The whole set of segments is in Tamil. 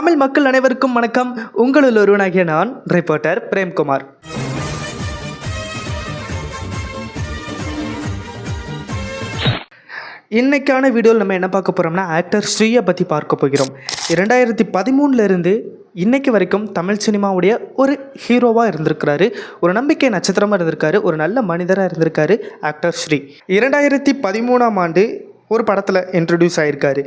தமிழ் மக்கள் அனைவருக்கும் வணக்கம். உங்களில் ஒருவனாகிய நான் ரிப்போர்ட்டர் பிரேம்குமார். இன்றைக்கான வீடியோவில் நம்ம என்ன பார்க்க போகிறோம்னா ஆக்டர் ஸ்ரீயை பற்றி பார்க்க போகிறோம். இரண்டாயிரத்தி பதிமூணுலேருந்து இன்றைக்கு வரைக்கும் தமிழ் சினிமாவுடைய ஒரு ஹீரோவாக இருந்திருக்கிறாரு. ஒரு நம்பிக்கை நட்சத்திரமாக இருந்திருக்காரு. ஒரு நல்ல மனிதராக இருந்திருக்காரு ஆக்டர் ஸ்ரீ. இரண்டாயிரத்தி பதிமூணாம் ஆண்டு ஒரு படத்தில் இன்ட்ரடியூஸ் ஆகியிருக்காரு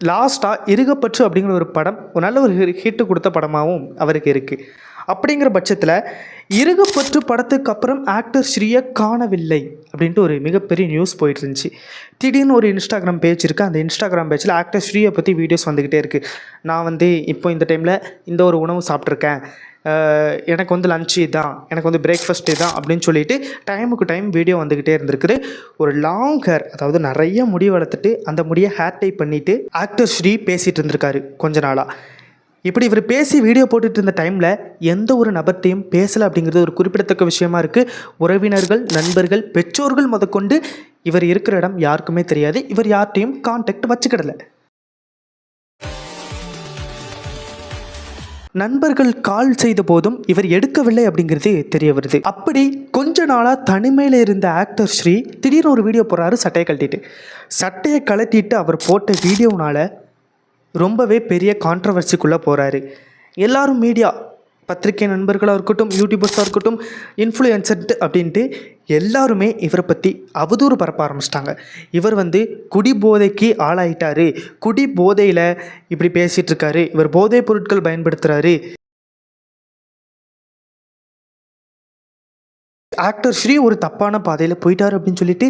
லாஸ்ட்டாக இருகப்பற்று அப்படிங்கிற ஒரு படம் ஒரு நல்ல ஒரு ஹிட்டு கொடுத்த படமாகவும் அவருக்கு இருக்குது அப்படிங்கிற பட்சத்தில் இருகப்பற்று படத்துக்கு அப்புறம் ஆக்டர் ஸ்ரீயை காணவில்லை அப்படின்ட்டு ஒரு மிகப்பெரிய நியூஸ் போயிட்டு இருந்துச்சு திடீர்னு ஒரு இன்ஸ்டாகிராம் பேஜ் இருக்குது அந்த இன்ஸ்டாகிராம் பேஜில் ஆக்டர் ஸ்ரீயை பற்றி வீடியோஸ் வந்துக்கிட்டே இருக்குது நான் வந்து இப்போ இந்த டைமில் இந்த ஒரு உணவு சாப்பிட்ருக்கேன் எனக்கு வந்து லஞ்சு தான் எனக்கு வந்து பிரேக்ஃபாஸ்ட் தான் அப்படின்னு சொல்லிட்டு டைமுக்கு டைம் வீடியோ வந்துக்கிட்டே இருந்திருக்குது. ஒரு லாங் ஹேர் அதாவது நிறைய முடி வளர்த்துட்டு அந்த முடியை ஹேர் டைப் பண்ணிவிட்டு ஆக்டர் ஸ்ரீ பேசிகிட்டு இருந்திருக்காரு கொஞ்ச நாளாக இப்படி இவர் பேசி வீடியோ போட்டுட்டு இருந்த டைமில் எந்த ஒரு நபர்த்தையும் பேசலை அப்படிங்கிறது ஒரு குறிப்பிடத்தக்க விஷயமா இருக்குது உறவினர்கள் நண்பர்கள் பெற்றோர்கள் முதற்கொண்டு இவர் இருக்கிற இடம் யாருக்குமே தெரியாது. இவர் யார்கிட்டையும் கான்டாக்ட் வச்சுக்கிடலை. நண்பர்கள் கால் செய்த போதும் இவர் எடுக்கவில்லை அப்படிங்கிறது தெரிய வருது. அப்படி கொஞ்ச நாளாக தனிமையில் இருந்த ஆக்டர் ஸ்ரீ திடீர்னு ஒரு வீடியோ போடுறாரு சட்டையை கழட்டிட்டு. சட்டையை கழட்டிட்டு அவர் போட்ட வீடியோனால ரொம்பவே பெரிய கான்ட்ரவர்சிக்குள்ளே போகிறாரு எல்லாரும் மீடியா பத்திரிகை நண்பர்களாக இருக்கட்டும் யூடியூபர்ஸாக இருக்கட்டும் இன்ஃப்ளூயன்சர் அப்படின்ட்டு எல்லாருமே இவரை பற்றி அவதூறு பரப்ப ஆரம்பிச்சிட்டாங்க. இவர் வந்து குடி போதைக்கு ஆளாயிட்டாரு. குடி போதையில் இப்படி பேசிகிட்டு இருக்காரு. இவர் போதைப் பொருட்கள் பயன்படுத்துகிறாரு ஆக்டர் ஸ்ரீ ஒரு தப்பான பாதையில் போயிட்டார் அப்படின்னு சொல்லிட்டு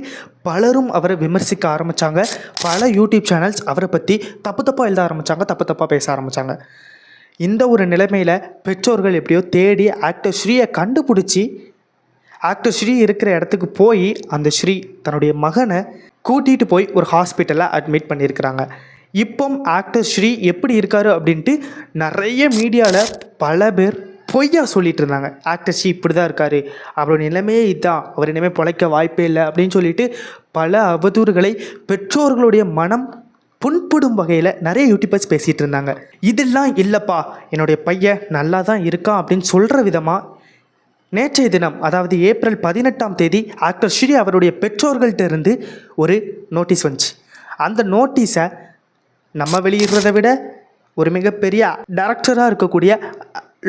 பலரும் அவரை விமர்சிக்க ஆரம்பித்தாங்க பல யூடியூப் சேனல்ஸ் அவரை பற்றி தப்பு தப்பாக எழுத ஆரம்பித்தாங்க தப்பு தப்பாக பேச ஆரம்பித்தாங்க இந்த ஒரு நிலைமையில் பெற்றோர்கள் எப்படியோ தேடி ஆக்டர் ஸ்ரீயை கண்டுபிடிச்சி ஆக்டர் ஸ்ரீ இருக்கிற இடத்துக்கு போய் அந்த ஸ்ரீ தன்னுடைய மகனை கூட்டிகிட்டு போய் ஒரு ஹாஸ்பிட்டலில் அட்மிட் பண்ணியிருக்கிறாங்க. இப்போ ஆக்டர் ஸ்ரீ எப்படி இருக்காரு அப்படின்ட்டு நிறைய மீடியாவில் பல பேர் பொய்யா சொல்லிட்டு இருந்தாங்க. ஆக்டர் ஸ்ரீ இப்படி தான் இருக்காரு. அவரோட நிலைமையே இதுதான் அவர் இனிமேல் பிழைக்க வாய்ப்பே இல்லை அப்படின்னு சொல்லிட்டு பல அவதூறுகளை பெற்றோர்களுடைய மனம் புண்படும் வகையில் நிறைய யூடியூபர்ஸ் பேசிகிட்டு இருந்தாங்க. இதெல்லாம் இல்லைப்பா. என்னுடைய பையன் நல்லா தான் இருக்கான் அப்படின்னு சொல்கிற விதமாக நேற்றைய தினம் அதாவது ஏப்ரல் பதினெட்டாம் தேதி ஆக்டர் ஸ்ரீ அவருடைய பெற்றோர்கள்ட்ட இருந்து ஒரு நோட்டீஸ் வந்துச்சு. அந்த நோட்டீஸை நம்ம வெளியிடுறதை விட ஒரு மிகப்பெரிய டேரக்டராக இருக்கக்கூடிய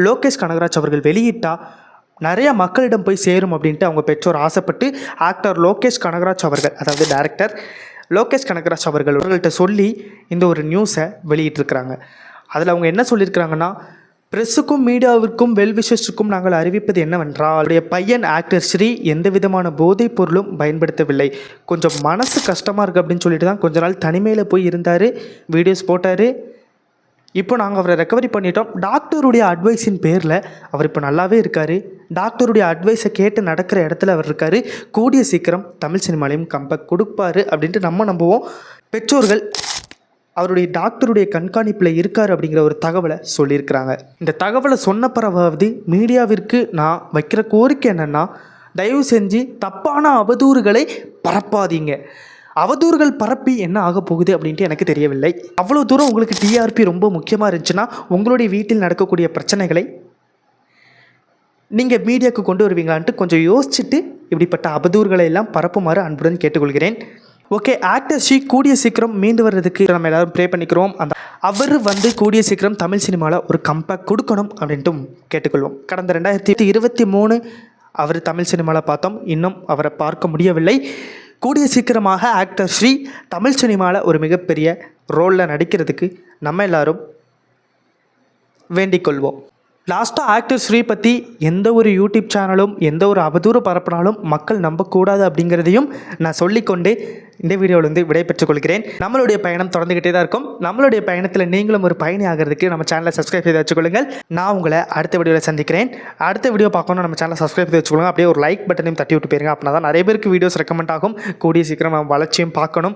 லோகேஷ் கனகராஜ் அவர்கள் வெளியிட்டால் நிறைய மக்களிடம் போய் சேரும் அப்படின்ட்டு அவங்க பெற்றோர் ஆசைப்பட்டு ஆக்டர் லோகேஷ் கனகராஜ் அவர்கள் அதாவது டேரக்டர் லோகேஷ் கனகராஜ் அவர்கள் அவர்கள்ட்ட சொல்லி இந்த ஒரு நியூஸை வெளியிட்டிருக்கிறாங்க. அதில் அவங்க என்ன சொல்லியிருக்கிறாங்கன்னா ப்ரெஸ்ஸுக்கும் மீடியாவிற்கும் வெல்விஷஸுக்கும் நாங்கள் அறிவிப்பது என்னவென்றால் அவருடைய பையன் ஆக்டர் ஸ்ரீ எந்த விதமான போதைப் பொருளும் பயன்படுத்தவில்லை. கொஞ்சம் மனசு கஷ்டமாக இருக்குது அப்படின்னு சொல்லிட்டு தான் கொஞ்ச நாள் தனிமையில் போய் இருந்தார் வீடியோஸ் போட்டார். இப்போ நாங்கள் அவரை ரெக்கவரி பண்ணிட்டோம். டாக்டருடைய அட்வைஸின் பேரில் அவர் இப்போ நல்லாவே இருக்கார். டாக்டருடைய அட்வைஸை கேட்டு நடக்கிற இடத்துல அவர் இருக்கார். கூடிய சீக்கிரம் தமிழ் சினிமாலையும் கம்பேக் கொடுப்பாரு அப்படின்ட்டு நம்ம நம்புவோம். பெற்றோர்கள் அவருடைய டாக்டருடைய கண்காணிப்பில் இருக்கார் அப்படிங்கிற ஒரு தகவலை சொல்லியிருக்கிறாங்க. இந்த தகவலை சொன்ன பிறவாவது மீடியாவிற்கு நான் வைக்கிற கோரிக்கை என்னென்னா தயவு செஞ்சு தப்பான அவதூறுகளை பரப்பாதீங்க. அவதூறுகள் பரப்பி என்ன ஆக போகுது அப்படின்ட்டு எனக்கு தெரியவில்லை. அவ்வளோ தூரம் உங்களுக்கு டிஆர்பி ரொம்ப முக்கியமாக இருந்துச்சுன்னா உங்களுடைய வீட்டில் நடக்கக்கூடிய பிரச்சனைகளை நீங்கள் மீடியாவுக்கு கொண்டு வருவீங்களான்ட்டு கொஞ்சம் யோசிச்சுட்டு இப்படிப்பட்ட அவதூறுகளை எல்லாம் பரப்புமாறு அன்புடன் கேட்டுக்கொள்கிறேன். ஓகே ஆக்டர் ஸ்ரீ கூடிய சீக்கிரம் மீண்டு வர்றதுக்கு நம்ம எல்லாரும் ப்ரே பண்ணிக்கிறோம். அந்த அவர் வந்து கூடிய சீக்கிரம் தமிழ் சினிமாவில் ஒரு கம்பேக் கொடுக்கணும் அப்படின்ட்டும் கேட்டுக்கொள்வோம். கடந்த ரெண்டாயிரத்தி இருபத்தி மூணு அவர் தமிழ் சினிமாவில் பார்த்தோம். இன்னும் அவரை பார்க்க முடியவில்லை. கூடிய சீக்கிரமாக ஆக்டர் ஸ்ரீ தமிழ் சினிமாவில் ஒரு மிகப்பெரிய ரோலில் நடிக்கிறதுக்கு நம்ம எல்லாரும் வேண்டிக் கொள்வோம். லாஸ்ட்டாக ஆக்டர் ஸ்ரீ பற்றி எந்த ஒரு யூடியூப் சேனலும் எந்த ஒரு அவதூறு பரப்பினாலும் மக்கள் நம்பக்கூடாது அப்படிங்கிறதையும் நான் சொல்லிக்கொண்டு இந்த வீடியோவிலேருந்து விடை பெற்றுக் கொள்கிறேன். நம்மளுடைய பயணம் தொடர்ந்துக்கிட்டே தான் இருக்கும். நம்மளுடைய பயணத்தில் நீங்களும் ஒரு பயணி ஆகிறதுக்கு நம்ம சேனலை சப்ஸ்கிரைப் செய்து வச்சுக்கொள்ளுங்கள் நான் உங்களை அடுத்த வீடியோவில் சந்திக்கிறேன். அடுத்த வீடியோ பார்க்கணும் நம்ம சேனலை சப்ஸ்கிரைப் செய்து வச்சுக்கொள்ளுங்க அப்படியே ஒரு லைக் பட்டனையும் தட்டி விட்டு போயிருங்க. அப்படின்னா தான் நிறைய பேருக்கு வீடியோஸ் ரெக்கமெண்ட் ஆகும். கூடிய சீக்கிரம் நம்ம வளர்ச்சியும் பார்க்கணும்.